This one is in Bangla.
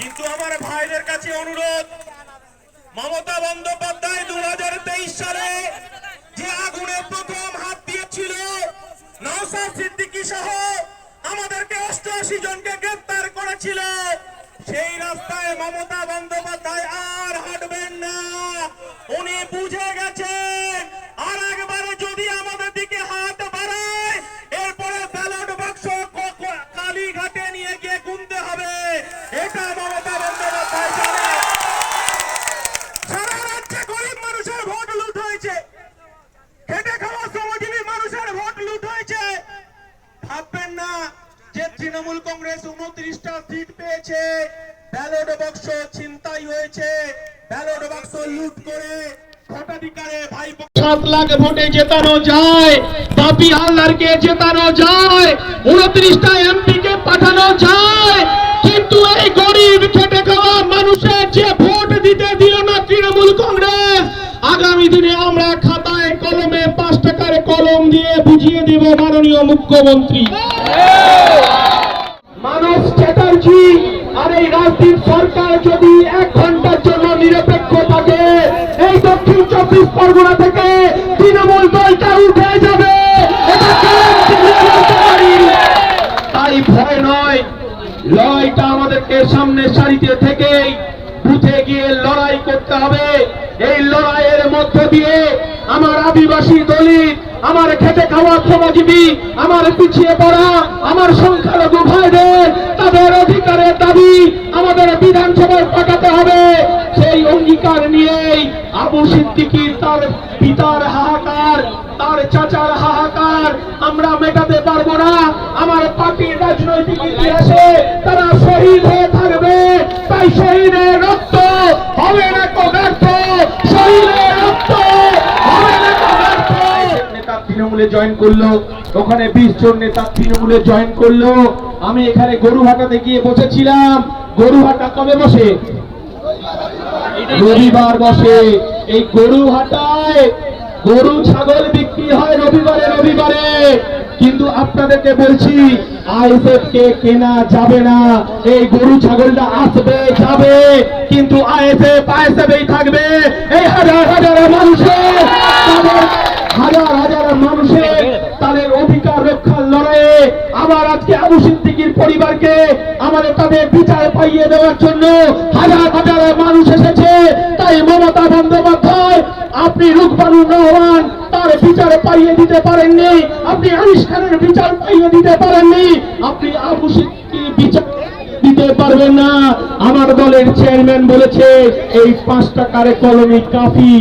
কিন্তু আমার ভাইদের কাছে অনুরোধ, মমতা বন্দ্যোপাধ্যায় দু হাজার তেইশ সালে যে আগুনে প্রথম হাত দিয়েছিল সিদ্দিকী সহ আমাদেরকে অষ্টআশি জনকে গ্রেপ্তার করেছিল, সেই রাস্তায় মমতা বন্দ্যোপাধ্যায় আর হাঁটবেন না। উনি বুঝে গেছে তৃণমূল কংগ্রেস উনত্রিশটা সিট পেয়েছে। ব্যালট বাক্স ছিনতাই হয়েছে। ব্যালট বাক্স লুট করে সাত লাখ ভোটে জেতানো যায়। বাপি হালদারকে জেতানো যায়। উনত্রিশটা এমপি কে পাঠানো যায়। কিন্তু এই গরিব খেটে খাওয়া মানুষের যে ভোট দিতে দিল না তৃণমূল কংগ্রেস, আগামী দিনে আমরা খাতায় কলমে পাঁচ টাকার কলম দিয়ে বুঝিয়ে দেব মাননীয় মুখ্যমন্ত্রী। আর সরকার যদি এক ঘণ্টার জন্য নিরপেক্ষ থাকে, এই দক্ষিণ চব্বিশ পরগনা থেকে তৃণমূল দলটা উঠে যাবে। তাই ভয় নয়। লড়াইটা আমাদেরকে সামনে সারিতে থেকেই বুথে গিয়ে লড়াই করতে হবে। এই লড়াইয়ের মধ্য দিয়ে আমার আদিবাসী দলিত আমার খেটে খাওয়া শ্রমজীবী, আমার পিছিয়ে পড়া, আমার সংখ্যালঘু ভাইদের তাদের অধিকারের দাবি আমাদের বিধানসভায় পাঠাতে হবে। সেই অঙ্গীকার নিয়েই আবু সিদ্দিকির তার পিতার হাহাকার, তার চাচার হাহাকার আমরা মেটাতে পারব না। আমার পার্টির রাজনৈতিক ইতিহাসে তারা শহীদ হয়ে থাকবে তাই শহীদের রক্ত হবে না কগার্থ শহীদের রক্ত হবে না কগার্থ নেতা তৃণমূলে জয়েন করল, ওখানে বিশ জন নেতা তৃণমূলে জয়েন করল। আমি এখানে গরুহাটাতে গিয়ে বসেছিলাম। গরুহাটা কবে বসে? রবিবার বসে। এই গরু হাটায় গরু, ছাগল বিক্রি হয় রবিবারে রবিবারে। কিন্তু আপনাদেরকে বলছি, আইএসএফ কে কেনা যাবে না। এই গরু, ছাগলটা আসবে, যাবে। কিন্তু আইএসএফ আইএসএফ থাকবে। এই হাজার হাজার মানুষের তাদের হাজার হাজার মানুষের তাদের অধিকার রক্ষার লড়াইয়ে আবার আজকে আবু সিদ্দিকির পরিবারকে আমাদের তাদের বিচার পাইয়ে দেওয়ার জন্য হাজার হাজার মানুষ এসেছে। তাই মমতা বন্দ্যোপাধ্যায়, আপনি রুকবানুর রহমান তার বিচার পাইয়ে দিতে পারেননি, আপনি আনিস খানের বিচার পাইয়ে দিতে পারেননি, আপনি আবু সিদ্দিকির বিচার দিতে পারবেন না। আমার দলের চেয়ারম্যান বলেছে, এই পাঁচ টাকার কলমি কাফি